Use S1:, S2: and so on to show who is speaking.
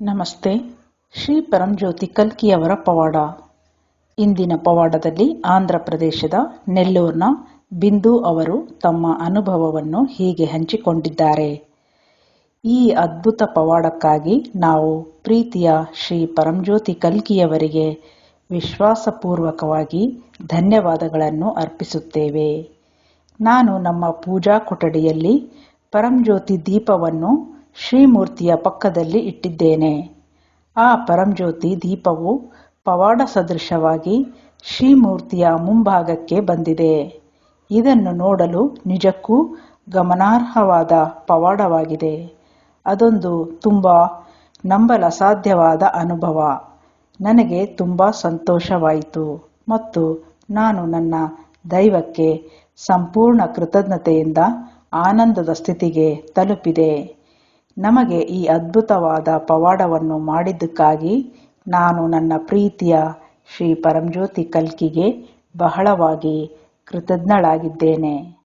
S1: ನಮಸ್ತೆ. ಶ್ರೀ ಪರಂಜ್ಯೋತಿ ಕಲ್ಕಿಯವರ ಪವಾಡ. ಇಂದಿನ ಪವಾಡದಲ್ಲಿ ಆಂಧ್ರ ಪ್ರದೇಶದ ನೆಲ್ಲೂರ್ನ ಬಿಂದು ಅವರು ತಮ್ಮ ಅನುಭವವನ್ನು ಹೀಗೆ ಹಂಚಿಕೊಂಡಿದ್ದಾರೆ. ಈ ಅದ್ಭುತ ಪವಾಡಕ್ಕಾಗಿ ನಾವು ಪ್ರೀತಿಯ ಶ್ರೀ ಪರಂಜ್ಯೋತಿ ಕಲ್ಕಿಯವರಿಗೆ ವಿಶ್ವಾಸಪೂರ್ವಕವಾಗಿ ಧನ್ಯವಾದಗಳನ್ನು ಅರ್ಪಿಸುತ್ತೇವೆ. ನಾನು ನಮ್ಮ ಪೂಜಾ ಕೊಠಡಿಯಲ್ಲಿ ಪರಂಜ್ಯೋತಿ ದೀಪವನ್ನು ಶ್ರೀಮೂರ್ತಿಯ ಪಕ್ಕದಲ್ಲಿ ಇಟ್ಟಿದ್ದೇನೆ. ಆ ಪರಂಜ್ಯೋತಿ ದೀಪವು ಪವಾಡ ಸದೃಶವಾಗಿ ಶ್ರೀಮೂರ್ತಿಯ ಮುಂಭಾಗಕ್ಕೆ ಬಂದಿದೆ. ಇದನ್ನು ನೋಡಲು ನಿಜಕ್ಕೂ ಗಮನಾರ್ಹವಾದ ಪವಾಡವಾಗಿದೆ. ಅದೊಂದು ತುಂಬ ನಂಬಲಸಾಧ್ಯವಾದ ಅನುಭವ. ನನಗೆ ತುಂಬ ಸಂತೋಷವಾಯಿತು ಮತ್ತು ನಾನು ನನ್ನ ದೈವಕ್ಕೆ ಸಂಪೂರ್ಣ ಕೃತಜ್ಞತೆಯಿಂದ ಆನಂದದ ಸ್ಥಿತಿಗೆ ತಲುಪಿದೆ. ನಮಗೆ ಈ ಅದ್ಭುತವಾದ ಪವಾಡವನ್ನು ಮಾಡಿದ್ದಕ್ಕಾಗಿ ನಾನು ನನ್ನ ಪ್ರೀತಿಯ ಶ್ರೀ ಪರಂಜ್ಯೋತಿ ಕಲ್ಕಿಗೆ ಬಹಳವಾಗಿ ಕೃತಜ್ಞಳಾಗಿದ್ದೇನೆ.